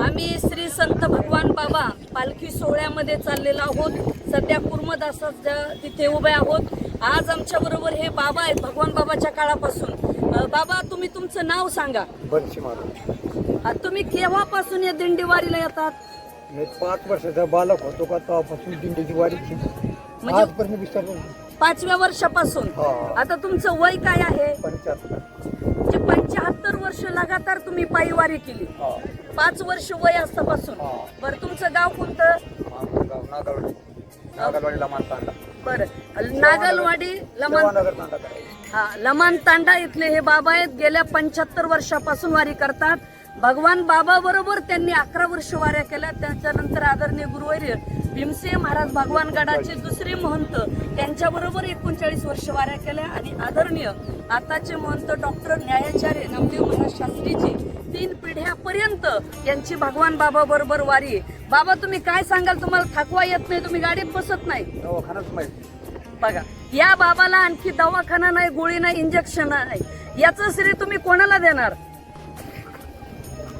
आम्ही श्री संत भगवान बाबा पालखी सोहळ्यामध्ये चाललेलो आहोत. सध्या कुर्मदासाच्या तिथे उभे आहोत. आज आमच्या बरोबर हे बाबा आहेत भगवान बाबाच्या काळापासून. बाबा तुम्ही तुमचं नाव सांगा. तुम्ही केव्हापासून या दिंडीवारीला येतात? मी पाच वर्षाचा बालक होतो का तेव्हापासून दिंडीची वारीची म्हणजे- नाही. पाचव्या वर्षापासून. आता तुमचं वय काय आहे? पंच्याहत्तर. म्हणजे पंच्याहत्तर वर्ष लगातार तुम्ही पायी वारी केली. पाच वर्ष वय असतापासून. बरं तुमचं गाव कोणतं? मानतांडा बरं नागलवाडी लमन सेवानगर तांडा करायचं. हा लमान तांडा इथले हे बाबा आहेत. गेल्या पंच्याहत्तर वर्षापासून वारी करतात. भगवान बाबा बरोबर त्यांनी अकरा वर्ष वाऱ्या केल्या. त्याच्यानंतर आदरणीय गुरुवर्य भीमसिंह महाराज भगवान गडाचे दुसरे महंत त्यांच्याबरोबर एकोणचाळीस वर्ष वाऱ्या केल्या. आणि आदरणीय आताचे महंत डॉक्टर न्यायाचार्य नामदेव महाराज शास्त्रीजी पिढ्यापर्यंत यांची भगवान बाबा बरोबर वारी आहे. बाबा तुम्ही काय सांगाल? तुम्हाला थकवा येत नाही तुम्ही गाडीत बसत नाही. दवाखानाच माहिती. बघा या बाबाला आणखी दवाखाना नाही गोळी नाही इंजेक्शन नाही. याचं श्री तुम्ही कोणाला देणार?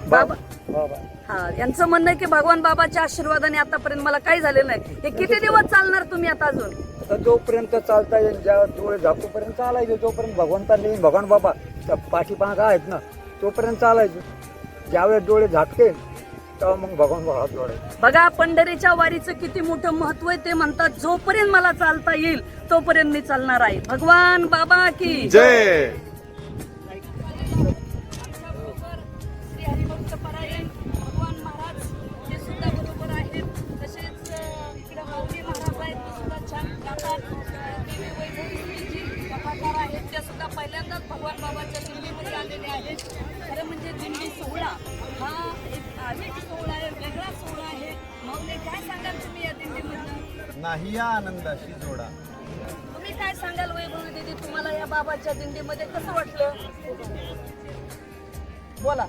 बाबा. बाबा. हा यांचं म्हणणं आहे की भगवान बाबाच्या आशीर्वादाने आतापर्यंत मला काही झालेलं नाही. हे किती दिवस चालणार तुम्ही आता अजून? आता जोपर्यंत चालता येईल ज्या डोळे झाकूपर्यंत चालायचं. जोपर्यंत भगवंताला येईन भगवान बाबा त्या पाठीपागा आहेत ना तोपर्यंत चालायचं. ज्यावेळेस डोळे झाकते तेव्हा मग भगवान बाबा हात जोडायचे बघा पंढरीच्या वारीचं किती मोठं महत्त्व आहे ते म्हणतात जोपर्यंत मला चालता येईल तोपर्यंत मी चालणार आहे. भगवान बाबा की जय! श्री हरिभक्त परायण भगवान महाराज सुद्धा बरोबर आहेत तसेच अं, इकडे माऊली महाराज आहेत ते सुद्धा छान गातात अं, देवी वैभवीजी कथाकार आहेत त्या सुद्धा पहिल्यांदाच भगवान बाबाच्या दिंडीमध्ये आलेले आहेत. सोहळा हा एक अनेक सोहळा आहे वेगळा सोहळा आहे. माऊली काय सांगाल तुम्ही या दिंडीमधनं? नाही या आनंदाशी जोडा. तुम्ही काय सांगाल वैभवी दिदी? तुम्हाला या बाबाच्या दिंडीमध्ये कसं वाटलं? बोला.